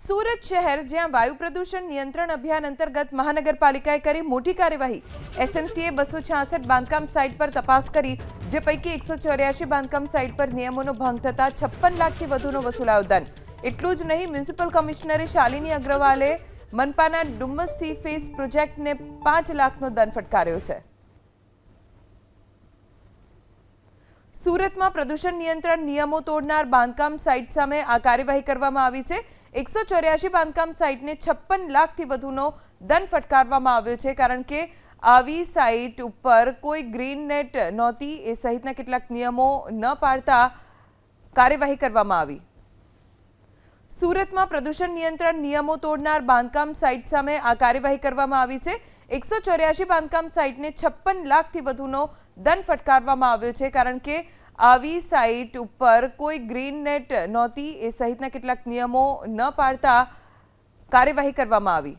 સુરત શહેર, જ્યાં વાયુ પ્રદૂષણ નિયંત્રણ અભિયાન અંતર્ગત મહાનગરપાલિકાએ કરી મોટી કાર્યવાહી. એસએમસીએ બસો છાસઠ બાંધકામ સાઇટ પર તપાસ કરી, જે પૈકી એકસો ચોર્યાસી બાંધકામ સાઇટ પર નિયમોનો ભંગ થતાં છપ્પન લાખથી વધુનો વસૂલાયો દંડ એટલું જ નહીં, મ્યુનિસિપલ કમિશનરે શાલિની અગ્રવાલે મનપાના ડુમ્મસ સી ફેસ પ્રોજેક્ટને પાંચ લાખનો દંડ ફટકાર્યો છે. સુરતમાં પ્રદૂષણ નિયંત્રણ નિયમો તોડનાર બાંધકામ સાઇટ સામે આ કાર્યવાહી કરવામાં આવી છે. એકસો ચોર્યાસી બાંધકામ સાઇટને છપ્પન લાખથી વધુનો દંડ ફટકારવામાં આવ્યો છે, કારણ કે આવી સાઇટ ઉપર કોઈ ગ્રીન નેટ નહોતી, એ સહિતના કેટલાક નિયમો ન પાડતા કાર્યવાહી કરવામાં આવી. સુરતમાં પ્રદૂષણ નિયંત્રણ નિયમો તોડનાર બાંધકામ સાઇટ સામે આ કાર્યવાહી કરવામાં આવી છે. એકસો ચોર્યાસી બાંધકામ સાઇટને છપ્પન લાખથી વધુનો દંડ ફટકારવામાં આવ્યો છે, કારણ કે આવી સાઇટ ઉપર કોઈ ગ્રીન નેટ નહોતી, એ સહિતના કેટલાક નિયમો ન પાડતા કાર્યવાહી કરવામાં આવી.